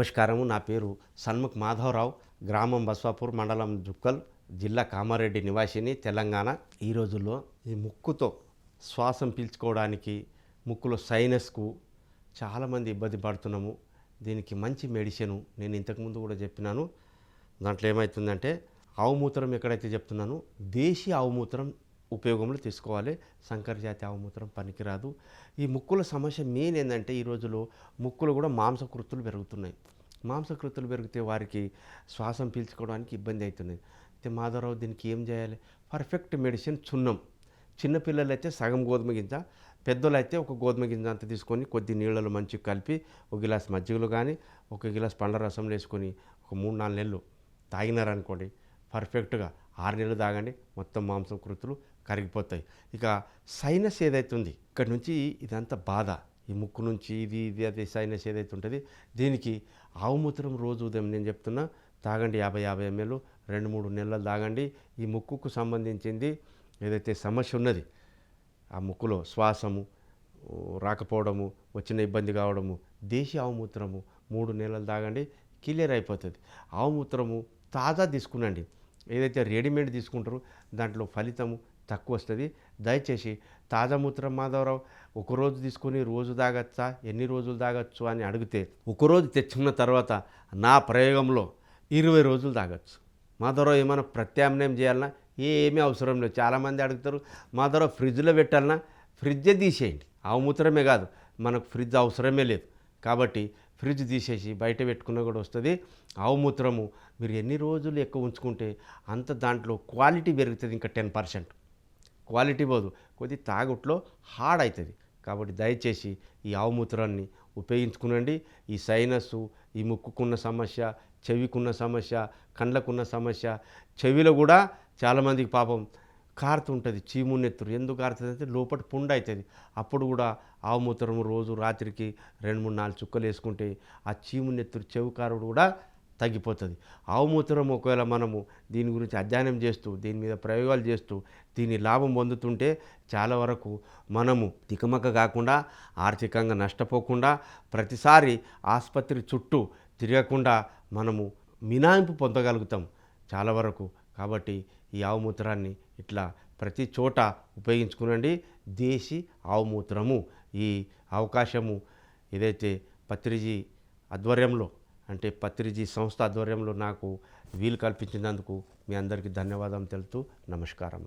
నమస్కారము. నా పేరు సన్ముఖ్ మాధవరావు. గ్రామం బస్వాపూర్ మండలం జుక్కల్ జిల్లా కామారెడ్డి నివాసిని తెలంగాణ. ఈ రోజుల్లో ఈ ముక్కుతో శ్వాసం పీల్చుకోవడానికి ముక్కులో సైనస్కు చాలామంది ఇబ్బంది పడుతున్నాము. దీనికి మంచి మెడిసిన్ నేను ఇంతకుముందు కూడా చెప్పినాను. దాంట్లో ఏమవుతుందంటే ఆవు మూత్రం ఎక్కడైతే చెప్తున్నానో దేశీ ఆవు మూత్రం ఉపయోగంలో తీసుకోవాలి. సంకరజాతి ఆవుమూత్రం పనికిరాదు. ఈ ముక్కుల సమస్య మెయిన్ ఏంటంటే ఈ రోజులో ముక్కులు కూడా మాంసకృతులు పెరుగుతున్నాయి. మాంసకృతులు పెరిగితే వారికి శ్వాసం పీల్చుకోవడానికి ఇబ్బంది అవుతున్నది అయితే మాధవరావు దీనికి ఏం చేయాలి? పర్ఫెక్ట్ మెడిసిన్ చున్నం. చిన్నపిల్లలు అయితే సగం గోధుమ గింజ పెద్దలు అయితే ఒక గోధుమ గింజ అంత తీసుకొని కొద్ది నీళ్ళలో మంచిగా కలిపి ఒక గిలాస్ మజ్జిగలు కానీ ఒక గిలాస్ పండ్ల రసం వేసుకొని ఒక మూడు నాలుగు నెలలు తాగినారనుకోండి పర్ఫెక్ట్గా ఆరు నెలలు తాగండి మొత్తం మాంసం కృతులు కరిగిపోతాయి. ఇక సైనస్ ఏదైతే ఉంది ఇక్కడ నుంచి ఇదంతా బాధ. ఈ ముక్కు నుంచి ఇది ఇది అది సైనస్ ఏదైతే ఉంటుంది దీనికి ఆవు మూత్రం రోజు ఉదయం నేను చెప్తున్నా తాగండి యాభై యాభై ఎంఎల్ రెండు మూడు నెలలు తాగండి. ఈ ముక్కుకు సంబంధించింది ఏదైతే సమస్య ఉన్నది ఆ ముక్కులో శ్వాసము రాకపోవడము వచ్చిన ఇబ్బంది కావడము దేశీ ఆవు మూత్రము మూడు నెలలు తాగండి క్లియర్ అయిపోతుంది. ఆవు మూత్రము తాజా తీసుకునండి. ఏదైతే రెడీమేడ్ తీసుకుంటారో దాంట్లో ఫలితము తక్కువ వస్తుంది. దయచేసి తాజా మూత్రం మాధవరావు ఒకరోజు తీసుకొని రోజు తాగచ్చా ఎన్ని రోజులు తాగొచ్చు అని అడిగితే ఒకరోజు తెచ్చుకున్న తర్వాత నా ప్రయోగంలో ఇరవై రోజులు తాగొచ్చు. మాధవరావు ఏమైనా ప్రత్యామ్నాయం చేయాలన్నా ఏమీ అవసరం లేదు. చాలామంది అడుగుతారు మాధవరావు ఫ్రిడ్జ్లో పెట్టాలన్నా ఫ్రిడ్జే తీసేయండి. ఆవు మూత్రమే కాదు మనకు ఫ్రిడ్జ్ అవసరమే లేదు. కాబట్టి ఫ్రిడ్జ్ తీసేసి బయట పెట్టుకున్నా కూడా వస్తుంది. ఆవు మూత్రము మీరు ఎన్ని రోజులు ఎక్కువ ఉంచుకుంటే అంత దాంట్లో క్వాలిటీ పెరుగుతుంది ఇంకా టెన్ పర్సెంట్. క్వాలిటీ పోదు. కొద్ది తాగుట్లో హార్డ్ అవుతుంది కాబట్టి దయచేసి ఈ ఆవు మూత్రాన్ని ఉపయోగించుకునండి. ఈ సైనస్సు ఈ ముక్కుకున్న సమస్య చెవికున్న సమస్య కండ్లకున్న సమస్య చెవిలో కూడా చాలామందికి పాపం కారుతుంటుంది చీము నెత్తురు ఎందుకు కారుతుంది అంటే లోపల పుండు అవుతుంది అప్పుడు కూడా ఆవు రోజు రాత్రికి రెండు మూడు నాలుగు చుక్కలు వేసుకుంటే ఆ చీము నెత్తురు చెవి కారుడు కూడా తగ్గిపోతుంది. ఆవు మూత్రం ఒకవేళ మనము దీని గురించి అధ్యయనం చేస్తూ దీని మీద ప్రయోగాలు చేస్తూ దీని లాభం పొందుతుంటే చాలా వరకు మనము తికమక కాకుండా ఆర్థికంగా నష్టపోకుండా ప్రతిసారి ఆసుపత్రి చుట్టూ తిరగకుండా మనము మినాయింపు పొందగలుగుతాం. చాలా వరకు కాబట్టి ఈ ఆవు మూత్రాన్ని ఇట్లా ప్రతి చోట ఉపయోగించుకునండి. దేశీ ఆవు మూత్రము ఈ అవకాశము ఏదైతే పత్రిజీ ఆధ్వర్యంలో అంటే పత్రిజీ సంస్థ ఆధ్వర్యంలో నాకు వీలు కల్పించినందుకు మీ అందరికీ ధన్యవాదం తెలుపుతూ నమస్కారం